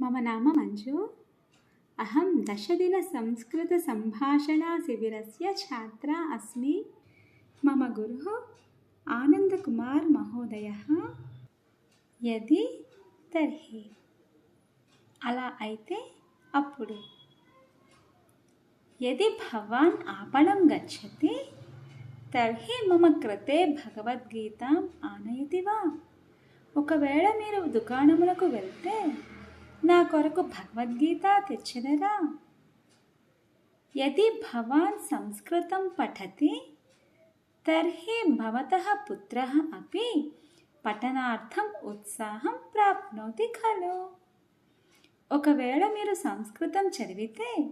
मम नाम मञ्जु अहं दशदिनसंस्कृतसम्भाषणाशिबिरस्य छात्रा अस्मि मम गुरुः आनन्दकुमार् महोदयः यदि तर्हि అలా అయితే అప్పుడు यदि भवान् आपणं गच्छति తర్హి మమ కృతే భగవద్గీతాం ఆనయతి వా ఒకవేళ మీరు దుకాణములకు వెళ్తే నా కొరకు భగవద్గీత తెచ్చినరా? యది భవాన్ సంస్కృతం పఠతి తర్హి భవత పుత్రः అపి పఠనార్థం ఉత్సాహం ప్రాప్నోతి ఖలు. ఒకవేళ మీరు సంస్కృతం చదివితే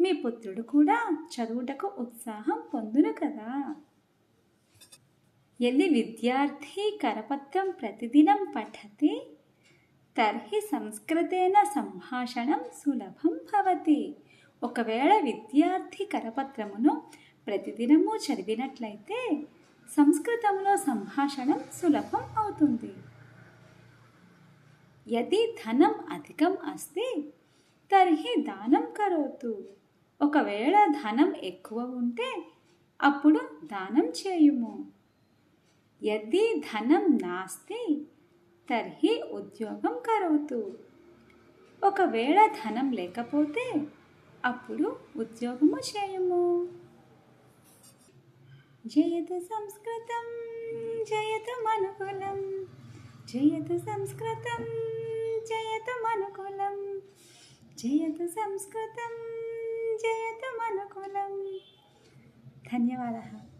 మీ పుత్రుడు కూడా చదువుటకు ఉత్సాహం పొందును కదా. ఎల్లి విద్యార్థి కరపత్రం ప్రతిదినం పఠతి తర్హి సంస్కృతేన సంభాషణం సులభం భవతి. ఒకవేళ విద్యార్థి కరపత్రమును ప్రతిదినము చదివినట్లయితే సంస్కృతంలో సంభాషణం సులభం అవుతుంది. యది ధనం అధికం అస్తి తర్హి దానం కరోతు. ఒకవేళ ధనం ఎక్కువ ఉంటే అప్పుడు దానం చేయుము. యది ధనం నాస్తి తర్హి ఉద్యోగం కరోతు ఒకవేళ ధనం లేకపోతే అప్పుడు ఉద్యోగము చేయము. జయతు సంస్కృతం జయతు మనుకులం జయతు సంస్కృతం జయతు మనుకులం జయతు సంస్కృతం జయతు మనుకులం ధన్యవాదాలు.